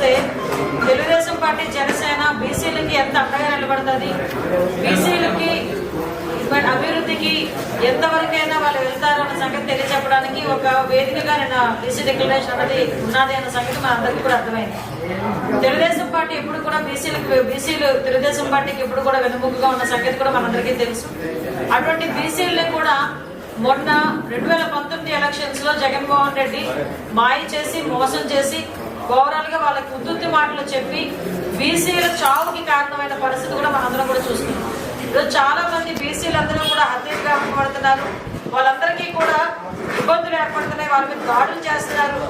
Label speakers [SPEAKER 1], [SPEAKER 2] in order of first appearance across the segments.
[SPEAKER 1] చూస్తే తెలుగుదేశం పార్టీ జనసేన బీసీలకి ఎంత అండగా నిలబడుతుంది? బీసీలకి అభివృద్ధికి ఎంతవరకైనా వాళ్ళు వెళ్తారు అన్న సంగతి తెలియజెప్పడానికి ఒక వేదికగా నేను బీసీ డిక్లరేషన్ అనేది ఉన్నది అన్న సంగతి మన అందరికీ కూడా అర్థమైంది. తెలుగుదేశం పార్టీ ఎప్పుడు కూడా బీసీలకు బీసీలు తెలుగుదేశం పార్టీకి ఎప్పుడు కూడా వెనుముకగా ఉన్న సంగతి కూడా మనందరికీ తెలుసు. అటువంటి బీసీలని కూడా మొన్న రెండు వేల పంతొమ్మిది ఎలక్షన్స్లో జగన్మోహన్ రెడ్డి మాయ చేసి మోసం చేసి ఓవరాల్గా వాళ్ళకి ఉద్దుత్తి మాటలు చెప్పి బీసీల చావుకి కారణమైన పరిస్థితి కూడా మనందరం కూడా చూస్తున్నాం. ఈరోజు చాలా మంది బీసీలు అందరూ కూడా హత్యగా పడుతున్నారు వాళ్ళందరికీ కూడా ఇబ్బందులు ఏర్పడుతున్నాయి. వాళ్ళ మీద దాడులు చేస్తున్నారు.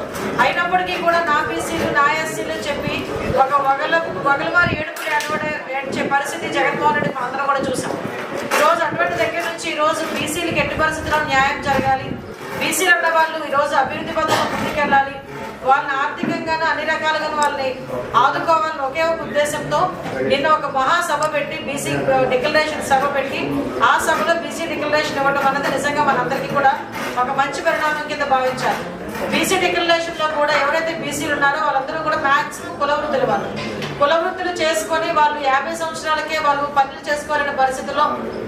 [SPEAKER 1] అయినప్పటికీ కూడా నా బీసీలు నా ఎస్సీలు చెప్పి ఒక వగల వగలవారు ఏడుపులు ఏడవడే ఏడ్చే పరిస్థితి జగన్మోహన్ రెడ్డి మనందరం కూడా చూసాం. ఈరోజు రోజు అటువంటి దగ్గర నుంచి ఈరోజు బీసీలకు ఎట్టి పరిస్థితుల్లో న్యాయం జరగాలి? బీసీలు అన్న వాళ్ళు ఈరోజు అభివృద్ధి పథకం ముందుకెళ్ళాలి? వాళ్ళని ఆర్థికంగా అన్ని రకాలుగా వాళ్ళని ఆదుకోవాలని ఒకే ఒక ఉద్దేశంతో నిన్న ఒక మహాసభ పెట్టి బీసీ డిక్లరేషన్ సభ పెట్టి ఆ సభలో బీసీ డిక్లరేషన్ ఇవ్వడం అన్నది నిజంగా మనందరికీ కూడా ఒక మంచి పరిణామం కింద భావించాలి బీసీ డిక్లరేషన్లో కూడా ఎవరైతే బీసీలు ఉన్నారో వాళ్ళందరూ కూడా మ్యాక్సిమం కుల వృత్తులు వాళ్ళు. కుల వృత్తులు చేసుకొని వాళ్ళు యాభై సంవత్సరాలకే వాళ్ళు పనులు చేసుకోలేని పరిస్థితుల్లో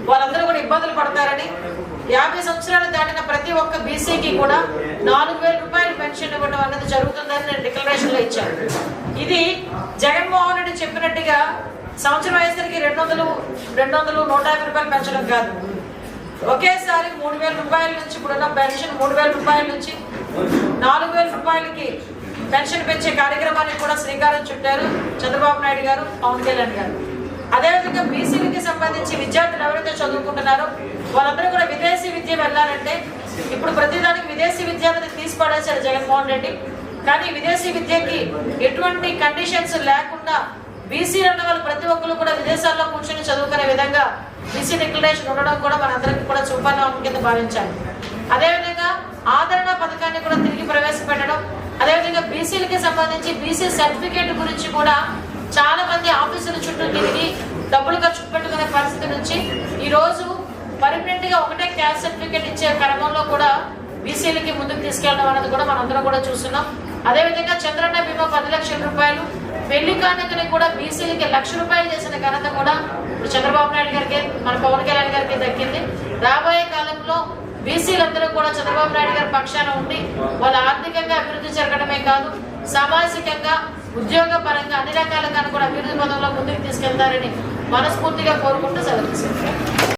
[SPEAKER 1] వాళ్ళందరూ కూడా ఇబ్బందులు పడతారని యాభై సంవత్సరాలు దాటిన ప్రతి ఒక్క బీసీకి కూడా నాలుగు వేల రూపాయలు పెన్షన్ ఇవ్వడం అనేది జరుగుతుందని నేను డిక్లరేషన్లో ఇచ్చాను. ఇది జగన్మోహన్ రెడ్డి చెప్పినట్టుగా సంవత్సరం అయ్యేసరికి రెండు వందలు రెండు వందలు నూట యాభై రూపాయలు పెంచడం కాదు. ఒకేసారి మూడు వేల రూపాయల నుంచి ఇప్పుడున్న పెన్షన్ మూడు వేల రూపాయల నుంచి నాలుగు వేల రూపాయలకి పెన్షన్ పెంచే కార్యక్రమానికి కూడా శ్రీకారం చుట్టారు చంద్రబాబు నాయుడు గారు పవన్ కళ్యాణ్ గారు. అదేవిధంగా బీసీలకి సంబంధించి విద్యార్థులు ఎవరైతే చదువుకుంటున్నారో వాళ్ళందరూ విద్య వెళ్ళాలంటే ఇప్పుడు ప్రతిదానికి విదేశీ విద్య అనేది పడేశారు జగన్మోహన్ రెడ్డి. కానీ విదేశీ విద్యకి ఎటువంటి కండిషన్స్ లేకుండా బీసీ అన్న వాళ్ళు ప్రతి ఒక్కరు కూడా విదేశాల్లో కూర్చొని చదువుకునే విధంగా బీసీ డిక్లరేషన్ ఉండడం కూడా మనందరికీ కూడా చూపాలని కింద భావించాలి. అదేవిధంగా ఆదరణ పథకాన్ని కూడా తిరిగి ప్రవేశపెట్టడం అదేవిధంగా బీసీలకి సంబంధించి బీసీ సర్టిఫికేట్ గురించి కూడా చాలా మంది ఆఫీసుల చుట్టూ తిరిగి డబ్బులు ఖర్చు పెట్టుకునే పరిస్థితి నుంచి ఈ రోజు పర్మనెంట్గా ఒకటే క్యాస్ట్ సర్టిఫికేట్ ఇచ్చే క్రమంలో కూడా బీసీలకి ముందుకు తీసుకెళ్ళడం అనేది కూడా మనందరం కూడా చూస్తున్నాం. అదేవిధంగా చంద్రన్న బీమా పది లక్షల రూపాయలు పెళ్ళి కానుకని కూడా బీసీలకి లక్ష రూపాయలు చేసిన ఘనత కూడా ఇప్పుడు చంద్రబాబు నాయుడు గారికి మన పవన్ కళ్యాణ్ గారికి దక్కింది. రాబోయే కాలంలో బీసీలందరూ కూడా చంద్రబాబు నాయుడు గారి పక్షాన ఉండి వాళ్ళ ఆర్థికంగా అభివృద్ధి జరగడమే కాదు సామాజికంగా ఉద్యోగ పరంగా అన్ని రకాలుగా కూడా అభివృద్ధి పదంలో ముందుకు తీసుకెళ్తారని మనస్ఫూర్తిగా కోరుకుంటూ సెలవు